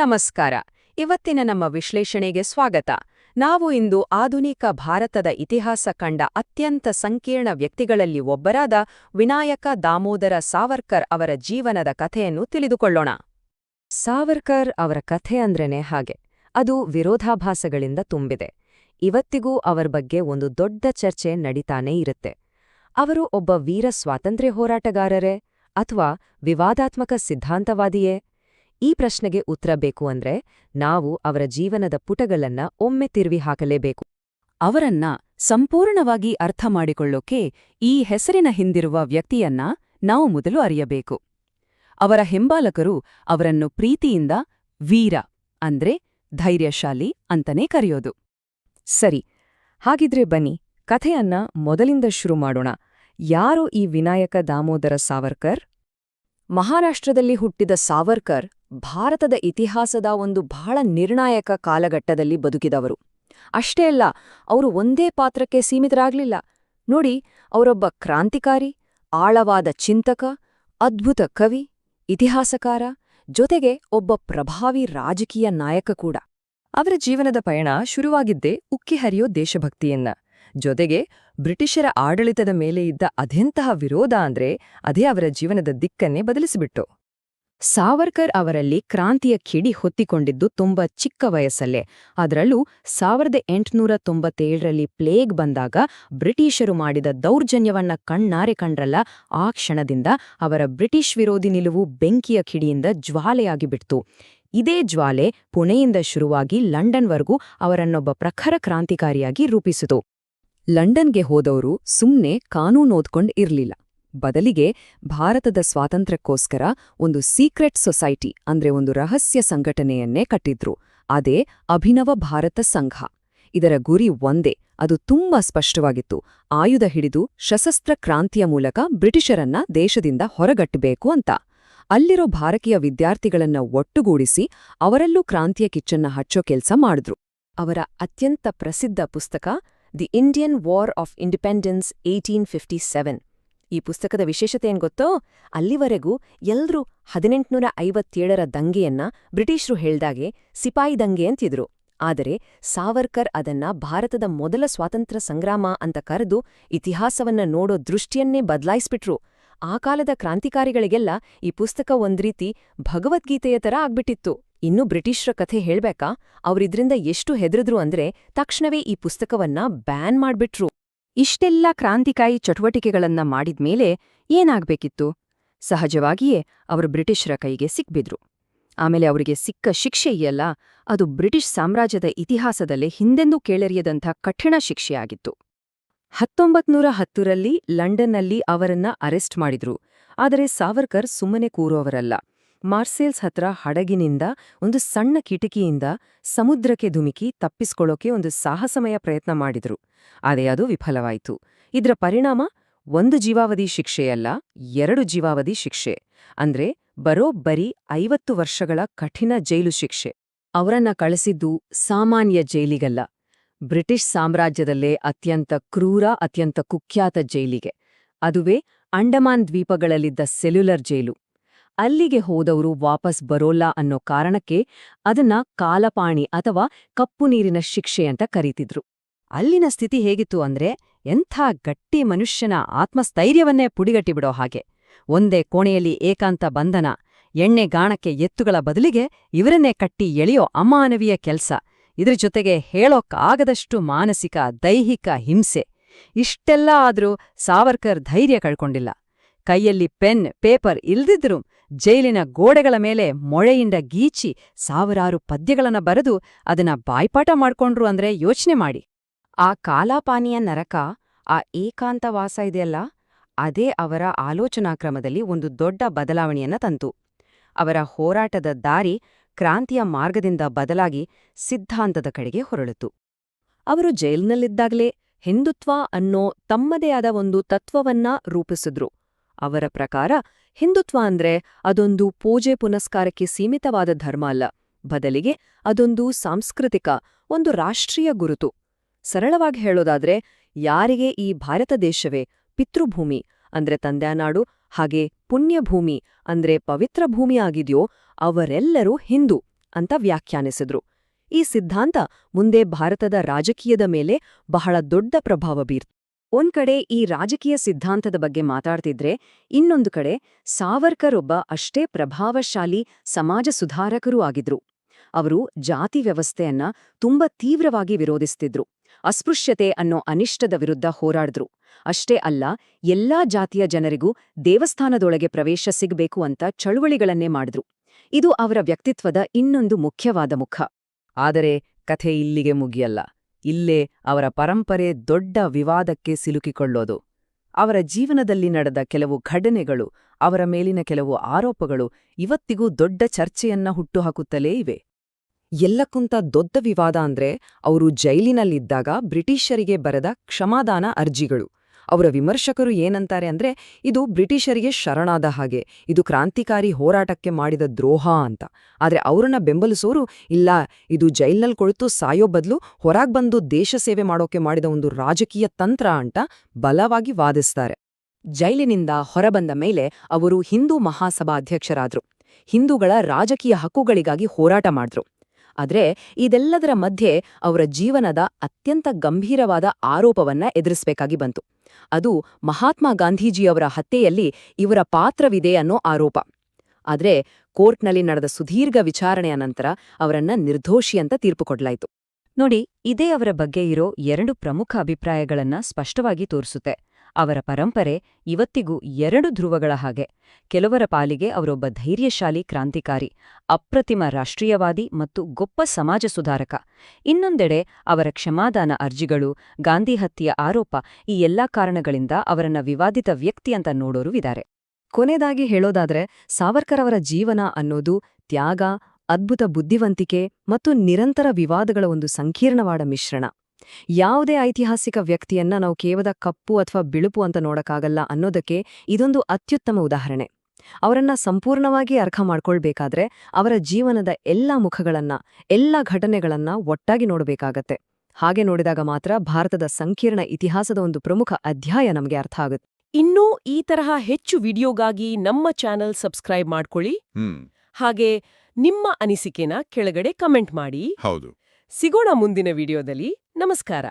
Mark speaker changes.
Speaker 1: ನಮಸ್ಕಾರ. ಇವತ್ತಿನ ನಮ್ಮ ವಿಶ್ಲೇಷಣೆಗೆ ಸ್ವಾಗತ. ನಾವು ಇಂದು ಆಧುನಿಕ ಭಾರತದ ಇತಿಹಾಸ ಕಂಡ ಅತ್ಯಂತ ಸಂಕೀರ್ಣ ವ್ಯಕ್ತಿಗಳಲ್ಲಿ ಒಬ್ಬರಾದ ವಿನಾಯಕ ದಾಮೋದರ ಸಾವರ್ಕರ್ ಅವರ ಜೀವನದ ಕಥೆಯನ್ನು ತಿಳಿದುಕೊಳ್ಳೋಣ. ಸಾವರ್ಕರ್ ಅವರ ಕಥೆ ಅಂದ್ರೇನೆ ಹಾಗೆ, ಅದು ವಿರೋಧಾಭಾಸಗಳಿಂದ ತುಂಬಿದೆ. ಇವತ್ತಿಗೂ ಅವರ ಬಗ್ಗೆ ಒಂದು ದೊಡ್ಡ ಚರ್ಚೆ ನಡೀತಾನೇ ಇರುತ್ತೆ. ಅವರು ಒಬ್ಬ ವೀರ ಸ್ವಾತಂತ್ರ್ಯ ಹೋರಾಟಗಾರರೇ ಅಥವಾ ವಿವಾದಾತ್ಮಕ ಸಿದ್ಧಾಂತವಾದಿಯೇ? ಈ ಪ್ರಶ್ನೆಗೆ ಉತ್ತರ ಬೇಕು ಅಂದ್ರೆ ನಾವು ಅವರ ಜೀವನದ ಪುಟಗಳನ್ನ ಒಮ್ಮೆ ತಿರುವಿ ಹಾಕಲೇಬೇಕು. ಅವರನ್ನ ಸಂಪೂರ್ಣವಾಗಿ ಅರ್ಥ ಮಾಡಿಕೊಳ್ಳೋಕೆ ಈ ಹೆಸರಿನ ಹಿಂದಿರುವ ವ್ಯಕ್ತಿಯನ್ನ ನಾವು ಮೊದಲು ಅರಿಯಬೇಕು. ಅವರ ಹಿಂಬಾಲಕರು ಅವರನ್ನು ಪ್ರೀತಿಯಿಂದ ವೀರ ಅಂದ್ರೆ ಧೈರ್ಯಶಾಲಿ ಅಂತನೇ ಕರೆಯೋದು. ಸರಿ, ಹಾಗಿದ್ರೆ ಬನ್ನಿ, ಕಥೆಯನ್ನ ಮೊದಲಿಂದ ಶುರು ಮಾಡೋಣ. ಯಾರು ಈ ವಿನಾಯಕ ದಾಮೋದರ ಸಾವರ್ಕರ್? ಮಹಾರಾಷ್ಟ್ರದಲ್ಲಿ ಹುಟ್ಟಿದ ಸಾವರ್ಕರ್ ಭಾರತದ ಇತಿಹಾಸದ ಒಂದು ಬಹಳ ನಿರ್ಣಾಯಕ ಕಾಲಘಟ್ಟದಲ್ಲಿ ಬದುಕಿದವರು. ಅಷ್ಟೇ ಅಲ್ಲ, ಅವರು ಒಂದೇ ಪಾತ್ರಕ್ಕೆ ಸೀಮಿತರಾಗಲಿಲ್ಲ. ನೋಡಿ, ಅವರೊಬ್ಬ ಕ್ರಾಂತಿಕಾರಿ, ಆಳವಾದ ಚಿಂತಕ, ಅದ್ಭುತ ಕವಿ, ಇತಿಹಾಸಕಾರ, ಜೊತೆಗೆ ಒಬ್ಬ ಪ್ರಭಾವಿ ರಾಜಕೀಯ ನಾಯಕ ಕೂಡ. ಅವರ ಜೀವನದ ಪಯಣ ಶುರುವಾಗಿದ್ದೇ ಉಕ್ಕಿ ಹರಿಯೋ ದೇಶಭಕ್ತಿಯನ್ನ. ಜೊತೆಗೆ ಬ್ರಿಟಿಷರ ಆಡಳಿತದ ಮೇಲೆ ಇದ್ದ ಅದೆಂತಹ ವಿರೋಧ ಅಂದ್ರೆ ಅದೇ ಅವರ ಜೀವನದ ದಿಕ್ಕನ್ನೇ ಬದಲಿಸಿಬಿಟ್ಟು. ಸಾವರ್ಕರ್ ಅವರಲ್ಲಿ ಕ್ರಾಂತಿಯ ಕಿಡಿ ಹೊತ್ತಿಕೊಂಡಿದ್ದು ತುಂಬ ಚಿಕ್ಕ ವಯಸ್ಸಲ್ಲೇ. ಅದರಲ್ಲೂ ಸಾವಿರದ ಎಂಟುನೂರ ತೊಂಬತ್ತೇಳರಲ್ಲಿ ಪ್ಲೇಗ್ ಬಂದಾಗ ಬ್ರಿಟಿಷರು ಮಾಡಿದ ದೌರ್ಜನ್ಯವನ್ನ ಕಣ್ಣಾರೆ ಕಂಡ್ರಲ್ಲ, ಆ ಕ್ಷಣದಿಂದ ಅವರ ಬ್ರಿಟಿಷ್ ವಿರೋಧಿ ನಿಲುವು ಬೆಂಕಿಯ ಕಿಡಿಯಿಂದ ಜ್ವಾಲೆಯಾಗಿಬಿಡ್ತು. ಇದೇ ಜ್ವಾಲೆ ಪುಣೆಯಿಂದ ಶುರುವಾಗಿ ಲಂಡನ್ವರೆಗೂ ಅವರನ್ನೊಬ್ಬ ಪ್ರಖರ ಕ್ರಾಂತಿಕಾರಿಯಾಗಿ ರೂಪಿಸಿತು. ಲಂಡನ್ಗೆ ಹೋದವರು ಸುಮ್ನೆ ಕಾನೂನು ಓದ್ಕೊಂಡ್ ಇರ್ಲಿಲ್ಲ. ಬದಲಿಗೆ ಭಾರತದ ಸ್ವಾತಂತ್ರ್ಯಕ್ಕೋಸ್ಕರ ಒಂದು ಸೀಕ್ರೆಟ್ ಸೊಸೈಟಿ ಅಂದ್ರೆ ಒಂದು ರಹಸ್ಯ ಸಂಘಟನೆಯನ್ನೇ ಕಟ್ಟಿದ್ರು. ಅದೇ ಅಭಿನವ ಭಾರತ ಸಂಘ. ಇದರ ಗುರಿ ಒಂದೇ, ಅದು ತುಂಬಾ ಸ್ಪಷ್ಟವಾಗಿತ್ತು. ಆಯುಧ ಹಿಡಿದು ಸಶಸ್ತ್ರ ಕ್ರಾಂತಿಯ ಮೂಲಕ ಬ್ರಿಟಿಷರನ್ನ ದೇಶದಿಂದ ಹೊರಗಟ್ಟಬೇಕು ಅಂತ. ಅಲ್ಲಿರೋ ಭಾರತೀಯ ವಿದ್ಯಾರ್ಥಿಗಳನ್ನ ಒಟ್ಟುಗೂಡಿಸಿ ಅವರಲ್ಲೂ ಕ್ರಾಂತಿಯ ಕಿಚ್ಚನ್ನ ಹಚ್ಚೋ ಕೆಲ್ಸ ಮಾಡಿದ್ರು. ಅವರ ಅತ್ಯಂತ ಪ್ರಸಿದ್ಧ ಪುಸ್ತಕ the Indian war of independence eighteen fifty seven ಈ ಪುಸ್ತಕದ ವಿಶೇಷತೆ ಏನ್ ಗೊತ್ತೋ? ಅಲ್ಲಿವರೆಗೂ ಎಲ್ರೂ ಹದಿನೆಂಟುನೂರ ಐವತ್ತೇಳರ ದಂಗೆಯನ್ನ ಬ್ರಿಟಿಷರು ಹೇಳ್ದಾಗೆ ಸಿಪಾಯಿ ದಂಗೆ ಅಂತಿದ್ರು. ಆದರೆ ಸಾವರ್ಕರ್ ಅದನ್ನ ಭಾರತದ ಮೊದಲ ಸ್ವಾತಂತ್ರ್ಯ ಸಂಗ್ರಾಮ ಅಂತ ಕರೆದು ಇತಿಹಾಸವನ್ನ ನೋಡೋ ದೃಷ್ಟಿಯನ್ನೇ ಬದಲಾಯಿಸ್ಬಿಟ್ರು. ಆ ಕಾಲದ ಕ್ರಾಂತಿಕಾರಿಗಳಿಗೆಲ್ಲ ಈ ಪುಸ್ತಕ ಒಂದ್ರೀತಿ ಭಗವದ್ಗೀತೆಯ ತರ ಆಗ್ಬಿಟ್ಟಿತ್ತು. ಇನ್ನು ಬ್ರಿಟಿಷ್ರ ಕಥೆ ಹೇಳ್ಬೇಕಾ? ಅವರಿದ್ರಿಂದ ಎಷ್ಟು ಹೆದರಿದ್ರು ಅಂದ್ರೆ ತಕ್ಷಣವೇ ಈ ಪುಸ್ತಕವನ್ನ ಬ್ಯಾನ್ ಮಾಡ್ಬಿಟ್ರು. ಇಷ್ಟೆಲ್ಲ ಕ್ರಾಂತಿಕಾಯಿ ಚಟುವಟಿಕೆಗಳನ್ನ ಮಾಡಿದ್ಮೇಲೆ ಏನಾಗ್ಬೇಕಿತ್ತು? ಸಹಜವಾಗಿಯೇ ಅವರು ಬ್ರಿಟಿಷರ ಕೈಗೆ ಸಿಕ್ಬಿದ್ರು. ಆಮೇಲೆ ಅವರಿಗೆ ಸಿಕ್ಕ ಶಿಕ್ಷೆ ಅದು ಬ್ರಿಟಿಷ್ ಸಾಮ್ರಾಜ್ಯದ ಇತಿಹಾಸದಲ್ಲೇ ಹಿಂದೆಂದೂ ಕೇಳರಿಯದಂಥ ಕಠಿಣ ಶಿಕ್ಷೆಯಾಗಿತ್ತು. ಹತ್ತೊಂಬತ್ನೂರ ಹತ್ತರಲ್ಲಿ ಲಂಡನ್ನಲ್ಲಿ ಅವರನ್ನ ಅರೆಸ್ಟ್ ಮಾಡಿದ್ರು. ಆದರೆ ಸಾವರ್ಕರ್ ಸುಮ್ಮನೆ ಕೂರೋವರಲ್ಲ. ಮಾರ್ಸೇಲ್ಸ್ ಹತ್ರ ಹಡಗಿನಿಂದ ಒಂದು ಸಣ್ಣ ಕಿಟಕಿಯಿಂದ ಸಮುದ್ರಕ್ಕೆ ಧುಮುಕಿ ತಪ್ಪಿಸ್ಕೊಳ್ಳೋಕೆ ಒಂದು ಸಾಹಸಮಯ ಪ್ರಯತ್ನ ಮಾಡಿದ್ರು. ಆದರೆ ಅದು ವಿಫಲವಾಯಿತು. ಇದರ ಪರಿಣಾಮ ಒಂದು ಜೀವಾವಧಿ ಶಿಕ್ಷೆಯಲ್ಲ, ಎರಡು ಜೀವಾವಧಿ ಶಿಕ್ಷೆ. ಅಂದ್ರೆ ಬರೋಬ್ಬರಿ ಐವತ್ತು ವರ್ಷಗಳ ಕಠಿಣ ಜೈಲು ಶಿಕ್ಷೆ. ಅವರನ್ನ ಕಳಿಸಿದ್ದು ಸಾಮಾನ್ಯ ಜೈಲಿಗಲ್ಲ. ಬ್ರಿಟಿಷ್ ಸಾಮ್ರಾಜ್ಯದಲ್ಲೇ ಅತ್ಯಂತ ಕ್ರೂರ, ಅತ್ಯಂತ ಕುಖ್ಯಾತ ಜೈಲಿಗೆ. ಅದುವೇ ಅಂಡಮಾನ್ ದ್ವೀಪಗಳಲ್ಲಿದ್ದ ಸೆಲ್ಯುಲರ್ ಜೈಲು. ಅಲ್ಲಿಗೆ ಹೋದವರು ವಾಪಸ್ ಬರೋಲ್ಲ ಅನ್ನೋ ಕಾರಣಕ್ಕೆ ಅದನ್ನ ಕಾಲಪಾಣಿ ಅಥವಾ ಕಪ್ಪು ನೀರಿನ ಶಿಕ್ಷೆ ಅಂತ ಕರೀತಿದ್ರು. ಅಲ್ಲಿನ ಸ್ಥಿತಿ ಹೇಗಿತ್ತು ಅಂದ್ರೆ ಎಂಥ ಗಟ್ಟಿ ಮನುಷ್ಯನ ಆತ್ಮಸ್ಥೈರ್ಯವನ್ನೇ ಪುಡಿಗಟ್ಟಿಬಿಡೋ ಹಾಗೆ. ಒಂದೇ ಕೋಣೆಯಲ್ಲಿ ಏಕಾಂತ ಬಂಧನ, ಎಣ್ಣೆ ಗಾಣಕ್ಕೆ ಎತ್ತುಗಳ ಬದಲಿಗೆ ಇವರನ್ನೇ ಕಟ್ಟಿ ಎಳೆಯೋ ಅಮಾನವೀಯ ಕೆಲ್ಸ. ಇದ್ರ ಜೊತೆಗೆ ಹೇಳೋಕ್ಕಾಗದಷ್ಟು ಮಾನಸಿಕ, ದೈಹಿಕ ಹಿಂಸೆ. ಇಷ್ಟೆಲ್ಲ ಆದ್ರೂ ಸಾವರ್ಕರ್ ಧೈರ್ಯ ಕಳ್ಕೊಂಡಿಲ್ಲ. ಕೈಯಲ್ಲಿ ಪೆನ್, ಪೇಪರ್ ಇಲ್ದಿದ್ರು ಜೈಲಿನ ಗೋಡೆಗಳ ಮೇಲೆ ಮೊಳೆಯಿಂದ ಗೀಚಿ ಸಾವಿರಾರು ಪದ್ಯಗಳನ್ನ ಬರೆದು ಅದನ್ನ ಬಾಯ್ಪಾಠ ಮಾಡ್ಕೊಂಡ್ರು ಅಂದ್ರೆ ಯೋಚನೆ ಮಾಡಿ. ಆ ಕಾಲಾಪಾನಿಯ ನರಕ, ಆ ಏಕಾಂತವಾಸ ಇದೆಯಲ್ಲ, ಅದೇ ಅವರ ಆಲೋಚನಾಕ್ರಮದಲ್ಲಿ ಒಂದು ದೊಡ್ಡ ಬದಲಾವಣೆಯನ್ನ ತಂತು. ಅವರ ಹೋರಾಟದ ದಾರಿ ಕ್ರಾಂತಿಯ ಮಾರ್ಗದಿಂದ ಬದಲಾಗಿ ಸಿದ್ಧಾಂತದ ಕಡೆಗೆ ಹೊರಳಿತು. ಅವರು ಜೈಲ್ನಲ್ಲಿದ್ದಾಗಲೇ ಹಿಂದುತ್ವ ಅನ್ನೋ ತಮ್ಮದೇ ಆದ ಒಂದು ತತ್ವವನ್ನ ರೂಪಿಸಿದ್ರು. ಅವರ ಪ್ರಕಾರ ಹಿಂದುತ್ವ ಅಂದ್ರೆ ಅದೊಂದು ಪೂಜೆ ಪುನಸ್ಕಾರಕ್ಕೆ ಸೀಮಿತವಾದ ಧರ್ಮ ಅಲ್ಲ. ಬದಲಿಗೆ ಅದೊಂದು ಸಾಂಸ್ಕೃತಿಕ, ಒಂದು ರಾಷ್ಟ್ರೀಯ ಗುರುತು. ಸರಳವಾಗಿ ಹೇಳೋದಾದ್ರೆ, ಯಾರಿಗೆ ಈ ಭಾರತ ದೇಶವೇ ಪಿತೃಭೂಮಿ ಅಂದ್ರೆ ತಂದ್ಯಾನಾಡು ಹಾಗೆ ಪುಣ್ಯಭೂಮಿ ಅಂದ್ರೆ ಪವಿತ್ರ ಭೂಮಿ ಆಗಿದೆಯೋ ಅವರೆಲ್ಲರೂ ಹಿಂದೂ ಅಂತ ವ್ಯಾಖ್ಯಾನಿಸಿದ್ರು. ಈ ಸಿದ್ಧಾಂತ ಮುಂದೆ ಭಾರತದ ರಾಜಕೀಯದ ಮೇಲೆ ಬಹಳ ದೊಡ್ಡ ಪ್ರಭಾವ ಬೀರ್ತು. ಒಂದ್ ಕಡೆ ಈ ರಾಜಕೀಯ ಸಿದ್ಧಾಂತದ ಬಗ್ಗೆ ಮಾತಾಡ್ತಿದ್ರೆ, ಇನ್ನೊಂದು ಕಡೆ ಸಾವರ್ಕರ್ ಒಬ್ಬ ಅಷ್ಟೇ ಪ್ರಭಾವಶಾಲಿ ಸಮಾಜ ಸುಧಾರಕರೂ ಆಗಿದ್ರು. ಅವರು ಜಾತಿ ವ್ಯವಸ್ಥೆಯನ್ನ ತುಂಬಾ ತೀವ್ರವಾಗಿ ವಿರೋಧಿಸ್ತಿದ್ರು. ಅಸ್ಪೃಶ್ಯತೆ ಅನ್ನೋ ಅನಿಷ್ಟದ ವಿರುದ್ಧ ಹೋರಾಡಿದ್ರು. ಅಷ್ಟೇ ಅಲ್ಲ, ಎಲ್ಲಾ ಜಾತಿಯ ಜನರಿಗೂ ದೇವಸ್ಥಾನದೊಳಗೆ ಪ್ರವೇಶ ಸಿಗಬೇಕು ಅಂತ ಚಳುವಳಿಗಳನ್ನೇ ಮಾಡಿದ್ರು. ಇದು ಅವರ ವ್ಯಕ್ತಿತ್ವದ ಇನ್ನೊಂದು ಮುಖ್ಯವಾದ ಮುಖ.
Speaker 2: ಆದರೆ ಕಥೆ ಇಲ್ಲಿಗೆ ಮುಗಿಯಲ್ಲ. ಇಲ್ಲೇ ಅವರ ಪರಂಪರೆ ದೊಡ್ಡ ವಿವಾದಕ್ಕೆ ಸಿಲುಕಿಕೊಳ್ಳೋದು. ಅವರ ಜೀವನದಲ್ಲಿ ನಡೆದ ಕೆಲವು ಘಟನೆಗಳು, ಅವರ ಮೇಲಿನ ಕೆಲವು ಆರೋಪಗಳು ಇವತ್ತಿಗೂ ದೊಡ್ಡ ಚರ್ಚೆಯನ್ನ ಹುಟ್ಟುಹಾಕುತ್ತಲೇ ಇವೆ. ಎಲ್ಲಕ್ಕಿಂತ ದೊಡ್ಡ ವಿವಾದ ಅಂದ್ರೆ, ಅವರು ಜೈಲಿನಲ್ಲಿದ್ದಾಗ ಬ್ರಿಟಿಷರಿಗೆ ಬರೆದ ಕ್ಷಮಾದಾನ ಅರ್ಜಿಗಳು. ಅವರ ವಿಮರ್ಶಕರು ಏನಂತಾರೆ ಅಂದ್ರೆ, ಇದು ಬ್ರಿಟಿಷರಿಗೆ ಶರಣಾದ ಹಾಗೆ, ಇದು ಕ್ರಾಂತಿಕಾರಿ ಹೋರಾಟಕ್ಕೆ ಮಾಡಿದ ದ್ರೋಹ ಅಂತ. ಆದರೆ ಅವರನ್ನ ಬೆಂಬಲಿಸೋರು, ಇಲ್ಲ, ಇದು ಜೈಲಿನಲ್ಲಿ ಕೊಳಿತು, ಸಾಯೋ ಬದಲು ಹೊರಗೆ ಬಂದು ದೇಶ ಸೇವೆ ಮಾಡೋಕೆ ಮಾಡಿದ ಒಂದು ರಾಜಕೀಯ ತಂತ್ರ ಅಂತ ಬಲವಾಗಿ ವಾದಿಸ್ತಾರೆ.
Speaker 1: ಜೈಲಿನಿಂದ ಹೊರಬಂದ ಮೇಲೆ ಅವರು ಹಿಂದೂ ಮಹಾಸಭಾ ಅಧ್ಯಕ್ಷರಾದ್ರು ಹಿಂದೂಗಳ ರಾಜಕೀಯ ಹಕ್ಕುಗಳಿಗಾಗಿ ಹೋರಾಟ ಮಾಡಿದ್ರು. ಆದ್ರೆ ಇದೆಲ್ಲದರ ಮಧ್ಯೆ ಅವರ ಜೀವನದ ಅತ್ಯಂತ ಗಂಭೀರವಾದ ಆರೋಪವನ್ನ ಎದುರಿಸಬೇಕಾಗಿ ಬಂತು. ಅದು ಮಹಾತ್ಮ ಗಾಂಧೀಜಿಯವರ ಹತ್ಯೆಯಲ್ಲಿ ಇವರ ಪಾತ್ರವಿದೆ ಅನ್ನೋ ಆರೋಪ. ಆದರೆ ಕೋರ್ಟ್ನಲ್ಲಿ ನಡೆದ ಸುದೀರ್ಘ ವಿಚಾರಣೆಯ ನಂತರ ಅವರನ್ನ ನಿರ್ದೋಷಿ ಅಂತ ತೀರ್ಪು ಕೊಡಲಾಯಿತು. ನೋಡಿ, ಇದೇ ಅವರ ಬಗ್ಗೆ ಇರೋ ಎರಡು ಪ್ರಮುಖ ಅಭಿಪ್ರಾಯಗಳನ್ನ ಸ್ಪಷ್ಟವಾಗಿ ತೋರಿಸುತ್ತೆ. ಅವರ ಪರಂಪರೆ ಇವತ್ತಿಗೂ ಎರಡು ಧ್ರುವಗಳ ಹಾಗೆ. ಕೆಲವರ ಪಾಲಿಗೆ ಅವರೊಬ್ಬ ಧೈರ್ಯಶಾಲಿ ಕ್ರಾಂತಿಕಾರಿ, ಅಪ್ರತಿಮ ರಾಷ್ಟ್ರೀಯವಾದಿ ಮತ್ತು ಗೊಪ್ಪ ಸಮಾಜ ಸುಧಾರಕ. ಇನ್ನೊಂದೆಡೆ ಅವರ ಕ್ಷಮಾದಾನ ಅರ್ಜಿಗಳು, ಗಾಂಧಿ ಹತ್ಯೆಯ ಆರೋಪ ಈ ಎಲ್ಲಾ ಕಾರಣಗಳಿಂದ ಅವರನ್ನ ವಿವಾದಿತ ವ್ಯಕ್ತಿ ಅಂತ ನೋಡೋರು ಇದ್ದಾರೆ ಕೊನೆದಾಗಿ ಹೇಳೋದಾದ್ರೆ ಸಾವರ್ಕರ್ ಅವರ ಜೀವನ ಅನ್ನೋದು ತ್ಯಾಗ, ಅದ್ಭುತ ಬುದ್ಧಿವಂತಿಕೆ ಮತ್ತು ನಿರಂತರ ವಿವಾದಗಳ ಒಂದು ಸಂಕೀರ್ಣವಾದ ಮಿಶ್ರಣ. ಯಾವುದೇ ಐತಿಹಾಸಿಕ ವ್ಯಕ್ತಿಯನ್ನ ನಾವು ಕೇವಲ ಕಪ್ಪು ಅಥವಾ ಬಿಳುಪು ಅಂತ ನೋಡಕ್ಕಾಗಲ್ಲ ಅನ್ನೋದಕ್ಕೆ ಇದೊಂದು ಅತ್ಯುತ್ತಮ ಉದಾಹರಣೆ. ಅವರನ್ನ ಸಂಪೂರ್ಣವಾಗಿ ಅರ್ಥ ಮಾಡ್ಕೊಳ್ಬೇಕಾದ್ರೆ ಅವರ ಜೀವನದ ಎಲ್ಲಾ ಮುಖಗಳನ್ನ ಎಲ್ಲ ಘಟನೆಗಳನ್ನ ಒಟ್ಟಾಗಿ ನೋಡಬೇಕಾಗತ್ತೆ. ಹಾಗೆ ನೋಡಿದಾಗ ಮಾತ್ರ ಭಾರತದ ಸಂಕೀರ್ಣ ಇತಿಹಾಸದ ಒಂದು ಪ್ರಮುಖ ಅಧ್ಯಾಯ ನಮಗೆ ಅರ್ಥ ಆಗುತ್ತೆ.
Speaker 3: ಇನ್ನೂ ಈ ತರಹ ಹೆಚ್ಚು ವಿಡಿಯೋಗಾಗಿ ನಮ್ಮ ಚಾನೆಲ್ ಸಬ್ಸ್ಕ್ರೈಬ್ ಮಾಡ್ಕೊಳ್ಳಿ. ಹಾಗೆ ನಿಮ್ಮ ಅನಿಸಿಕೆನ ಕೆಳಗಡೆ ಕಮೆಂಟ್ ಮಾಡಿ.
Speaker 4: ಹೌದು.
Speaker 3: ಸಿಗೋಣ ಮುಂದಿನ ವಿಡಿಯೋದಲ್ಲಿ. ನಮಸ್ಕಾರ.